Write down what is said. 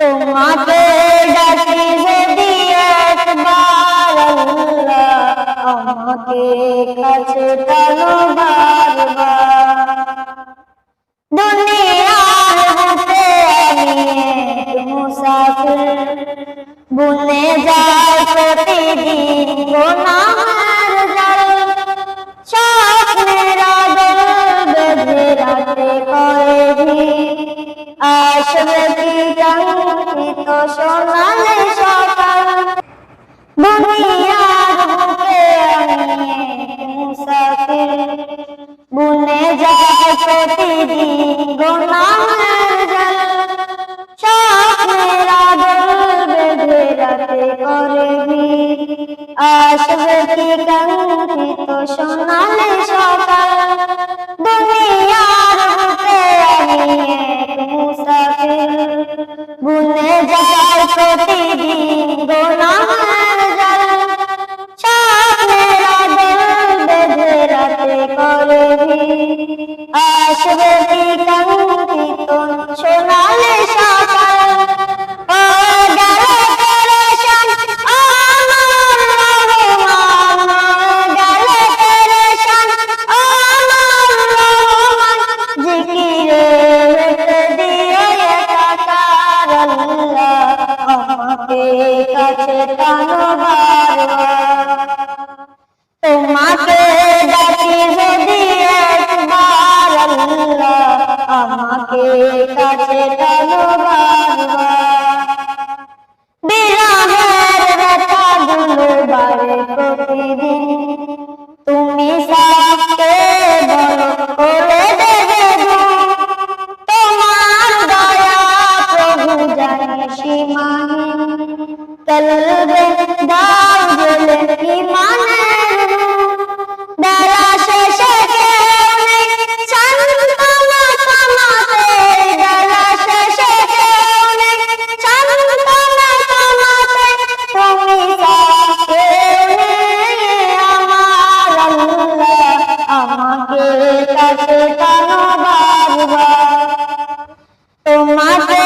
তোমাকে ডাকি যদি একবার আমাকে কাছে মুসাফির। বুনে যায় প্রতিদিন সোনালে সকাল দুনিয়ার বুকে আমি মুসাফির। বুনে যায় প্রতিদিন গোনার জাল। স্বপ্নের আদল বেঁধে রাতে করে আসবে কি কাঙ্ক্ষিত সোনালে সকাল এই কাছে টানো তোমাকে ডাকি যদি একবার আল্লাহ আমাকে কাছে টানো বিরামের ব্যথা গুলো বারে তুমি তোমার দয়া প্রভু জানি সীমা। দেখতে কেন বারবার তোমার